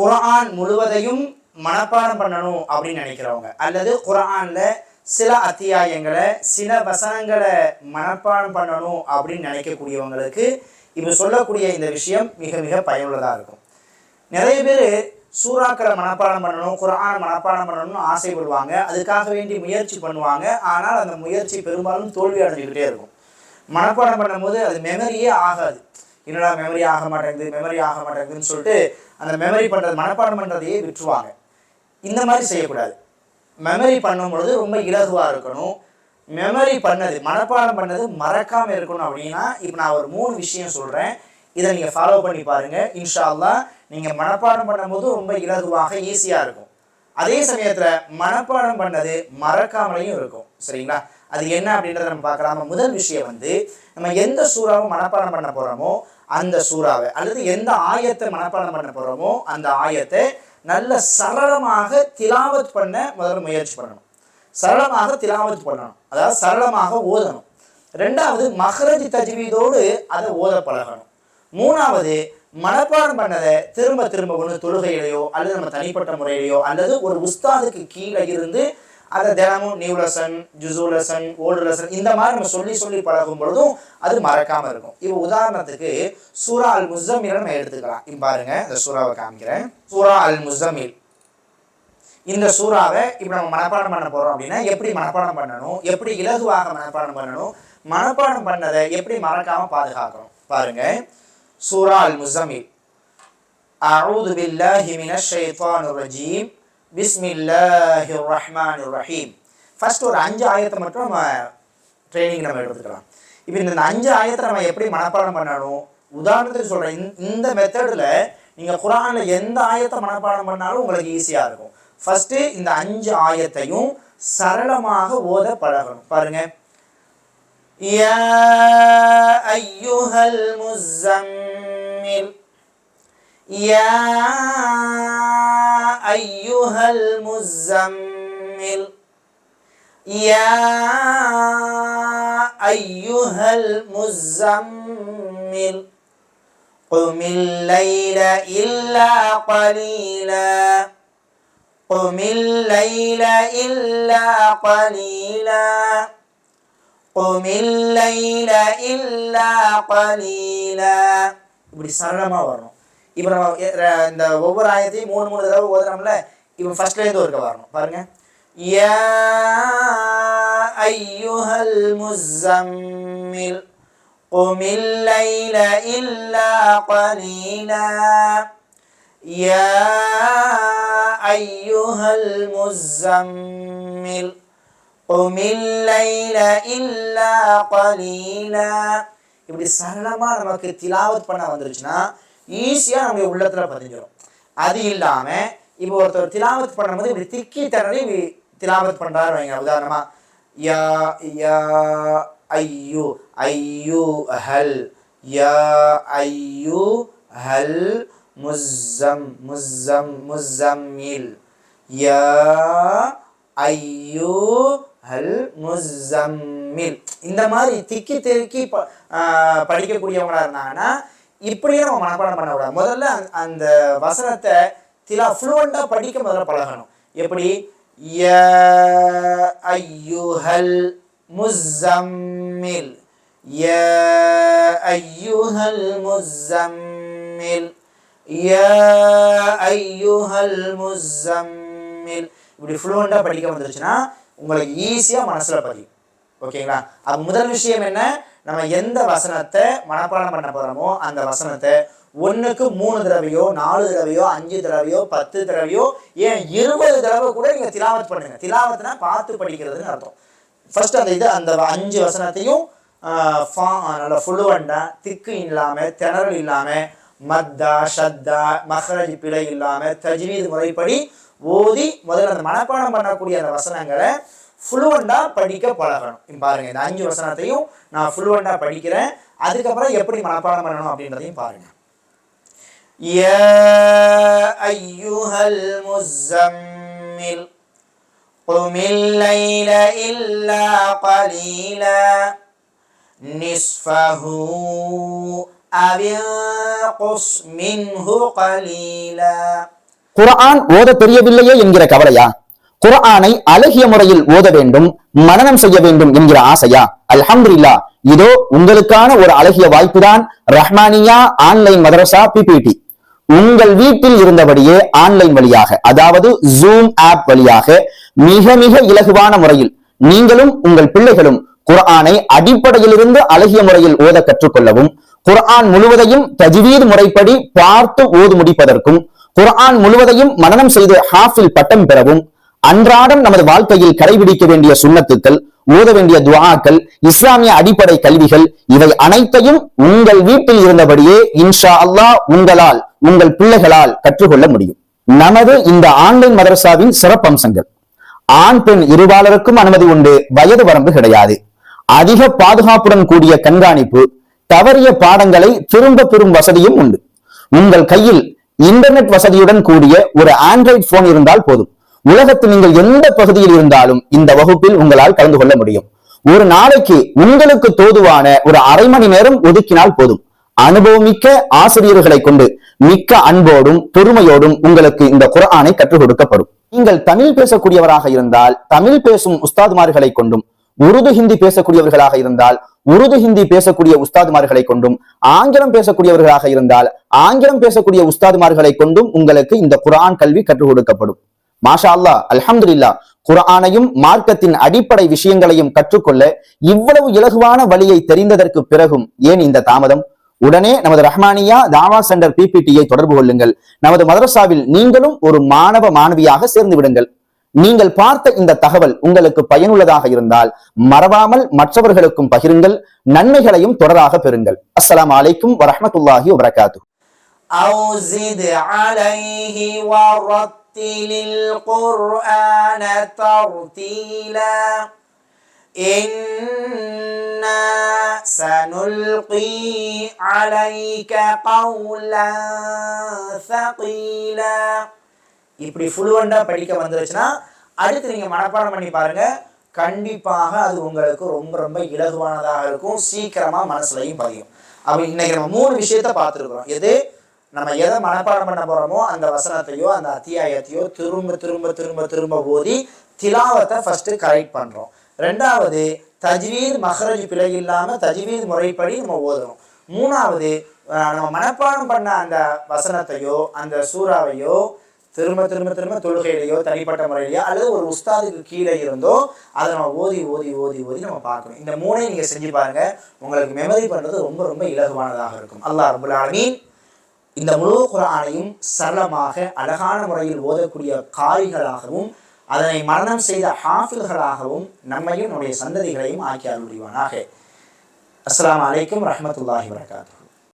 குரான் முழுவதையும் மனப்பாடம் பண்ணணும் அப்படின்னு நினைக்கிறவங்க. அல்லது குரான்ல சில அத்தியாயங்களை சில வசனங்களை மனப்பாடம் பண்ணணும் அப்படின்னு நினைக்கக்கூடியவங்களுக்கு இப்போ சொல்லக்கூடிய இந்த விஷயம் மிக மிக பயனுள்ளதாக இருக்கும். நிறைய பேர் சூறாக்களை மனப்பாடம் பண்ணணும் குரான் மனப்பாடம் பண்ணணும்னு ஆசைப்படுவாங்க. அதுக்காக வேண்டி முயற்சி பண்ணுவாங்க. ஆனால் அந்த முயற்சி பெரும்பாலும் தோல்வி அடைஞ்சுக்கிட்டே இருக்கும். மனப்பாடம் பண்ணும்போது அது மெமரியே ஆகாது. என்னடா மெமரி ஆக மாட்டேங்குது மெமரி ஆக மாட்டேங்குதுன்னு சொல்லிட்டு அந்த மெமரி பண்ணுறது மனப்பாடம் பண்ணுறதையே விட்டுருவாங்க. இந்த மாதிரி செய்யக்கூடாது. மெமரி பண்ணும்பொழுது ரொம்ப இலகுவாக இருக்கணும். மெமரி பண்ணது மனப்பாடம் பண்ணது மறக்காமல் இருக்கணும் அப்படின்னா இப்போ நான் ஒரு மூணு விஷயம் சொல்கிறேன் இதை நீங்கள் ஃபாலோ பண்ணி பாருங்கள் இன்ஷா நீங்கள் மனப்பாடம் பண்ணும்போது ரொம்ப இலகுவாக ஈஸியாக இருக்கும். அதே சமயத்தில் மனப்பாடம் பண்ணது மறக்காமலையும் இருக்கும். சரிங்களா? அது என்ன அப்படின்றத நம்ம பார்க்கலாமா? முதல் விஷயம் வந்து நம்ம எந்த சூறாவும் மனப்பாடம் பண்ண போகிறோமோ அந்த சூறாவை அல்லது எந்த ஆயத்தை மனப்பாடம் பண்ண போகிறோமோ அந்த ஆயத்தை நல்ல சரளமாக திலாவத் பண்ண முதல்ல முயற்சி பண்ணணும். சரளமாக திலாவத் பண்ணணும். அதாவது சரளமாக ஓதணும். ரெண்டாவது மகரஜி தஜ்வீதோடு அதை ஓத பழகணும். மூணாவது மனப்பாடம் பண்ணதை திரும்ப திரும்ப ஒன்று தொழுகையிலையோ அல்லது நம்ம தனிப்பட்ட முறையிலையோ அல்லது ஒரு உஸ்தாதுக்கு கீழே இருந்து அதை தினமும் நியூ லெசன் ஜுசு லெசன் ஓல்டு லெசன் இந்த மாதிரி நம்ம சொல்லி சொல்லி பழகும் பொழுதும் அது மறக்காம இருக்கும். இப்போ உதாரணத்துக்கு சூரா அல் முசமில் நம்ம எடுத்துக்கலாம். இப்போ பாருங்க இந்த சூறாவை காமிக்கிறேன். சூரா அல் முசமில் இந்த சூறாவை இப்போ நம்ம மனப்பாடம் பண்ண போறோம் அப்படின்னா எப்படி மனப்பாடம் பண்ணணும்? எப்படி இலகுவாக மனப்பாடம் பண்ணணும்? மனப்பாடம் பண்ணதை எப்படி மறக்காம பாதுகாக்கணும்? பாருங்க. சூரா அல் முசமில் அரூது பில்லாஹி மினஷ் ஷைத்தானிர் ரஜீம். பிஸ்மில்லாஹி ரஹ்மான் ரஹீம் ஃபர்ஸ்ட் ஒரு அஞ்சு ஆயத்தை மட்டும் நம்ம ட்ரைனிங் நம்ம எடுத்துக்கலாம். இப்போ இந்த அஞ்சு ஆயத்தை நம்ம எப்படி மனப்பாடம் பண்ணணும்? உதாரணத்துக்கு சொல்கிறேன் இந்த மெத்தடில் நீங்கள் குரானில் எந்த ஆயத்தை மனப்பாடம் பண்ணாலும் உங்களுக்கு ஈஸியாக இருக்கும். ஃபர்ஸ்ட்டு இந்த அஞ்சு ஆயத்தையும் சரளமாக ஓத பழகணும். பாருங்க. يا ஐயுஹல் المزمل يا أيها المزمل يا أيها المزمل قم الليل إلا قليلا قم الليل إلا قليلا قم الليل إلا قليلا இப்படி சரளமாக வரணும் இப்போ நம்ம எ- ர- இந்த ஒவ்வொரு ஆயத்தையும் மூணு மூணு தடவை ஓதுறோம்ல இப்போ ஃபர்ஸ்ட்லேருந்து ஒருக்க வரணும் பாருங்க யா ஐயுஹல் முஸம்மில் قم الليل إلا قليلا يا أيها المزمل قم الليل إلا قليلا இப்படி சரளமாக நமக்கு திலாவத் பண்ண வந்துருச்சுன்னா ஈஸியாக நம்முடைய உள்ளத்தில் பதிஞ்சிடும் அது இல்லாமல் இப்போ ஒருத்தர் திலாவத் பண்ணும்போது இப்படி திக்கி தரடி திலாவத் பண்ணுறாரு வைங்க. உதாரணமாக யா யா ஐயோ ஐயோ ஹல் யா ஐயு ஹல் முஸ்ஸம் முஸ்ஸம் முஸ்ஸம்மில் யா ஐயோ ஹல் முஸ்ஸம்மில். இந்த மாதிரி திக்கி திக்கி ப ஆஹ் படிக்கக்கூடியவங்களா இருந்தாங்கன்னா இப்படியே நம்ம மனப்பாடம் பண்ண முதல்ல அந்த- வசனத்தை திலா ஃப்ளூவெண்ட்டாக படிக்க முதல்ல பழகணும். எப்படி? ஐயுஹல் முஸ்ஸம்மில். யா ஐயுஹல் முஸ்ஸம்மில். யா ஐயுஹல் முஸ்ஸம்மில். இப்படி ஃப்ளூவெண்ட்டாக படிக்க வந்துருச்சுன்னா உங்களுக்கு ஈஸியாக மனசில் பதியும். ஓகேங்களா? அப்போ முதல் விஷயம் என்ன? நம்ம எந்த வசனத்தை மனப்பாடம் பண்ண போகிறோமோ அந்த வசனத்தை ஒன்றுக்கு மூணு தடவையோ நாலு தடவையோ அஞ்சு தடவையோ பத்து தடவையோ ஏன் இருபது தடவை கூட நீங்கள் திலாவத் பண்ணுங்க. திலாவத்னா பார்த்து படிக்கிறதுன்னு அர்த்தம். ஃபர்ஸ்ட் அந்த இது அந்த அஞ்சு வசனத்தையும் ஃபா- நல்ல ஃபுல்லுவண்டா திக்கு இல்லாமல் திணறல் இல்லாமல் மத்தா ஷத்தா மஹரஜ் பிழை இல்லாமல் தஜ்வீது முறைப்படி ஓதி முதல்ல அந்த மனப்பாடம் பண்ணக்கூடிய அந்த வசனங்களை ஃபுல்லுவண்டாக படிக்க பழகணும் இங்க பாருங்க இந்த அஞ்சு வசனத்தையும் நான் ஃபுல்லுவண்டாக படிக்கிறேன் அதுக்கப்புறம் எப்படி மனப்பாடம் பண்ணணும் அப்படின்றதையும் பாருங்க يا أيها المزمل قم الليل إلا قليلا نصفه أو انقص منه قليلا குர்ஆன் ஓத தெரியவில்லையே என்கிற கவலையா குர்ஆனை அழகிய முறையில் ஓத வேண்டும் மனநம் செய்ய வேண்டும் என்கிற ஆசையா? அல்ஹம்துலில்லா இதோ உங்களுக்கான ஒரு அழகிய வாய்ப்புதான் ரஹ்மானியா ஆன்லைன் மதரசா பிபிடி உங்கள் வீட்டில் இருந்தபடியே ஆன்லைன் வழியாக அதாவது ஜூம் ஆப் வழியாக மிக மிக இலகுவான முறையில் நீங்களும் உங்கள் பிள்ளைகளும் குர்ஆனை அடிப்படையிலிருந்து அழகிய முறையில் ஓத கற்றுக்கொள்ளவும் குர்ஆன் முழுவதையும் தஜ்வீத் முறைப்படி பார்த்து ஓது முடிப்பதற்கும் குர்ஆன் முழுவதையும் மனனம் செய்து ஹாஃபில் பட்டம் பெறவும் அன்றாடம் நமது வாழ்க்கையில் கடைபிடிக்க வேண்டிய சுண்ணத்துக்கள் ஓத வேண்டிய துவாக்கள் இஸ்லாமிய அடிப்படை கல்விகள் இவை அனைத்தையும் உங்கள் வீட்டில் இருந்தபடியே இன்ஷா அல்லாஹ் உங்களால் உங்கள் பிள்ளைகளால் கற்றுக்கொள்ள முடியும். நமது இந்த ஆன்லைன் மதரசாவின் சிறப்பம்சங்கள். ஆண் பெண் இருபாலருக்கும் அனுமதி உண்டு வயது வரம்பு கிடையாது. அதிக பாதுகாப்புடன் கூடிய கண்காணிப்பு தவறிய பாடங்களை திரும்ப பெறும் வசதியும் உண்டு. உங்கள் கையில் இன்டர்நெட் வசதியுடன் கூடிய ஒரு ஆண்ட்ராய்டு போன் இருந்தால் போதும். உலகத்தில் நீங்கள் எந்த பகுதியில் இருந்தாலும் இந்த வகுப்பில் உங்களால் கலந்து கொள்ள முடியும். ஒரு நாளைக்கு உங்களுக்கு தோதுவான ஒரு அரை மணி நேரம் ஒதுக்கினால் போதும். அனுபவமிக்க ஆசிரியர்களை கொண்டு மிக்க அன்போடும் பொறுமையோடும் உங்களுக்கு இந்த குரானை கற்றுக் கொடுக்கப்படும். நீங்கள் தமிழ் பேசக்கூடியவராக இருந்தால் தமிழ் பேசும் உஸ்தாதுமார்களை கொண்டும் உருது ஹிந்தி பேசக்கூடியவர்களாக இருந்தால் உருது ஹிந்தி பேசக்கூடிய உஸ்தாதுமார்களை கொண்டும் ஆங்கிலம் பேசக்கூடியவர்களாக இருந்தால் ஆங்கிலம் பேசக்கூடிய உஸ்தாதுமார்களை கொண்டும் உங்களுக்கு இந்த குரான் கல்வி கற்றுக் கொடுக்கப்படும். மாஷா அல்லா அல்ஹம்துல்லா குரானையும் மார்க்கத்தின் அடிப்படை விஷயங்களையும் கற்றுக்கொள்ள இவ்வளவு இலகுவான வழியை தெரிந்ததற்கு பிறகும் ஏன் இந்த தாமதம்? உடனே நமது ரஹ்மானியா தாவா சென்டர் பிபிடியை தொடர்பு கொள்ளுங்கள். நமது மதரசாவில் நீங்களும் ஒரு மாணவ மாணவியாக சேர்ந்து விடுங்கள். நீங்கள் பார்த்த இந்த தகவல் உங்களுக்கு பயனுள்ளதாக இருந்தால் மறவாமல் மற்றவர்களுக்கும் பகிருங்கள் நன்மைகளையும் தொடராக பெறுங்கள். அஸ்லாம் அலைக்கும் வரமத்துல்லாஹி வபரகாத்து ورتل القرآن ترتيلا إنا سنلقي عليك قولا ثقيلا இப்படி ஃபுளுவண்டாக படிக்க வந்துருச்சுன்னா அடுத்து நீங்கள் மனப்பாடம் பண்ணி பாருங்க கண்டிப்பாக அது உங்களுக்கு ரொம்ப ரொம்ப இலகுவானதாக இருக்கும் சீக்கிரமாக மனசுலையும் பதியும் அப்போ இன்னைக்கு நம்ம மூணு விஷயத்த பார்த்துருக்குறோம் எது நம்ம எதை மனப்பாடம் பண்ண போகிறோமோ அந்த வசனத்தையோ அந்த அத்தியாயத்தையோ திரும்ப திரும்ப திரும்ப திரும்ப ஓதி திலாவத்தை ஃபஸ்ட்டு கரெக்ட் பண்ணுறோம் ரெண்டாவது தஜ்வீத் மஹரஜ் பிழை இல்லாமல் தஜ்வீத் முறைப்படி நம்ம ஓதுறோம் மூணாவது நம்ம மனப்பாடம் பண்ண அந்த வசனத்தையோ அந்த சூறாவையோ திரும்ப திரும்ப திரும்ப தொழுகையிலையோ தனிப்பட்ட முறையிலையோ அல்லது ஒரு உஸ்தாதுக்கு கீழே இருந்தோ அதை நம்ம ஓதி ஓதி ஓதி ஓதி நம்ம பார்க்கணும். இந்த மூணையும் நீங்கள் செஞ்சு பாருங்க. உங்களுக்கு மெமரி பண்ணுறது ரொம்ப ரொம்ப இலகுவானதாக இருக்கும். அல்லாஹ் ரபுல் ஆலமீன். இந்த முழு குரானையும் சரளமாக அழகான முறையில் ஓதக்கூடிய காரிகளாகவும் அதனை மரணம் செய்த ஹாஃபில்களாகவும் நம்மையும் நம்முடைய சந்ததிகளையும் ஆக்கி அருள் அஸ்லாம் அலைக்கும் ரஹ்மத்துல்லாஹி வரகாத்து